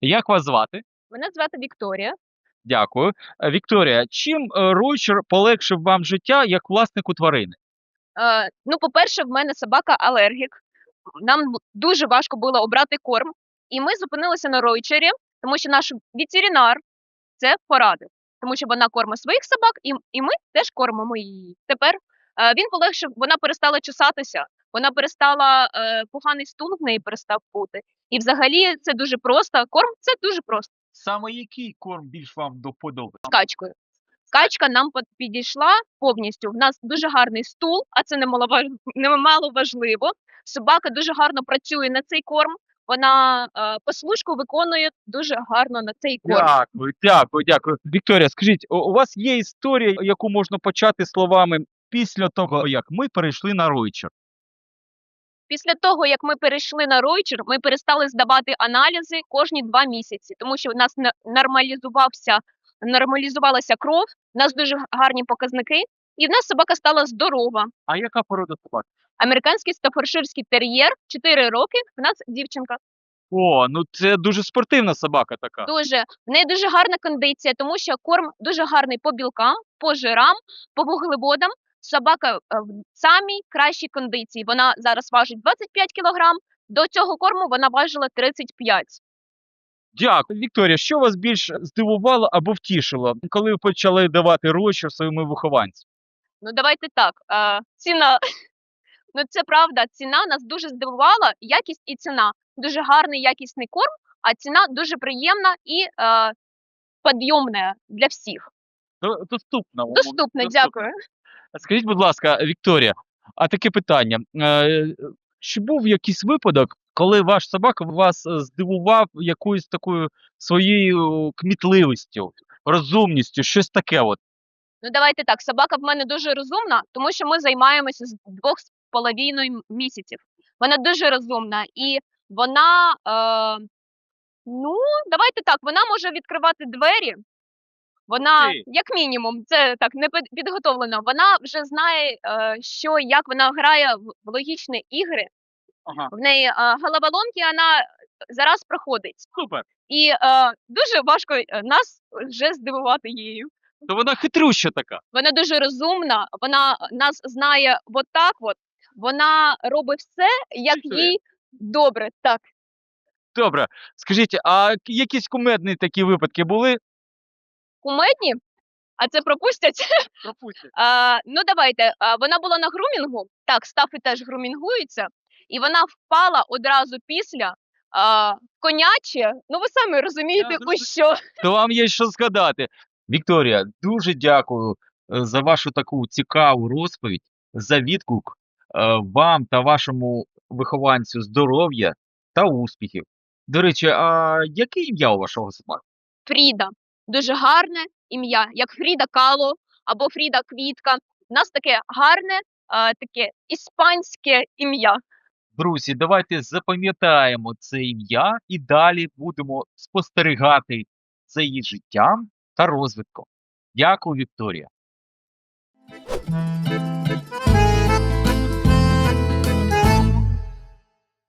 Як вас звати? Мене звати Вікторія. Дякую. Е, Вікторія, чим е, Ройчер полегшив вам життя як власнику тварини? Е, ну, по-перше, в мене собака алергік. Нам дуже важко було обрати корм, і ми зупинилися на ройчері, тому що наш ветеринар це порадив, тому що вона кормить своїх собак, і, і ми теж кормимо її. Тепер е, він полегшив, вона перестала чесатися, вона перестала е, поганий стул в неї перестав бути. І взагалі це дуже просто. Корм це дуже просто. Саме який корм більш вам до вподоби? з качкою. Качка нам пот- підійшла повністю. В нас дуже гарний стул, а це немаловаж... немало важливо. Собака дуже гарно працює на цей корм. Вона е, послушку виконує дуже гарно на цей корм. Дякую, дякую, дякую. Вікторія, скажіть, у у вас є історія, яку можна почати словами після того, як ми перейшли на Ройчер? Після того, як ми перейшли на ройчер, ми перестали здавати аналізи кожні два місяці, тому що в нас на- нормалізувався, нормалізувалася кров, в нас дуже гарні показники, і в нас собака стала здорова. А яка порода собак? Американський стафорширський тер'єр, 4 роки, в нас дівчинка. О, ну це дуже спортивна собака така. Дуже в неї дуже гарна кондиція, тому що корм дуже гарний по білкам, по жирам, по вуглеводам. Собака е, в самій кращій кондиції. Вона зараз важить 25 кілограм. До цього корму вона важила 35. Дякую. Вікторія, що вас більш здивувало або втішило, коли ви почали давати Ройчер своїми вихованцям? Ну давайте так. Е, ціна. Ну це правда. Ціна нас дуже здивувала. Якість і ціна. Дуже гарний якісний корм, а ціна дуже приємна і е, підйомна для всіх. До- Доступна. Доступна, дякую. Скажіть, будь ласка, Вікторія, а таке питання. Е, Чи був якийсь випадок, коли ваш собака вас е, здивував якоюсь такою своєю кмітливістю, розумністю, щось таке от? Ну, давайте так. Собака в мене дуже розумна, тому що ми займаємося з двох з половиною місяців. Вона дуже розумна і вона, е, ну, давайте так, вона може відкривати двері. Вона, Ти. як мінімум, це так не під- підготовлено. Вона вже знає, е, що як вона грає в логічні ігри. Ага, В неї е, головоломки вона зараз проходить. супер. І е, дуже важко е, нас вже здивувати її. То вона хитрюща така. Вона дуже розумна, вона нас знає от так от. Вона робить все, як Чує. їй добре. Так. Добре, скажіть, а якісь кумедні такі випадки були? Кумедні, а це пропустять. Пропустіть. А, ну давайте. А, вона була на грумінгу. Так, стафи теж грумінгуються, і вона впала одразу після а, коняче. Ну ви самі розумієте, у що. То вам є що згадати. Вікторія, дуже дякую е, за вашу таку цікаву розповідь, за відгук е, вам та вашому вихованцю здоров'я та успіхів. До речі, а яке ім'я у вашого собаки? Фріда. Дуже гарне ім'я, як Фріда Кало або Фріда Квітка. У нас таке гарне, таке іспанське ім'я. Друзі, давайте запам'ятаємо це ім'я і далі будемо спостерігати за її життям та розвитком. Дякую, Вікторія.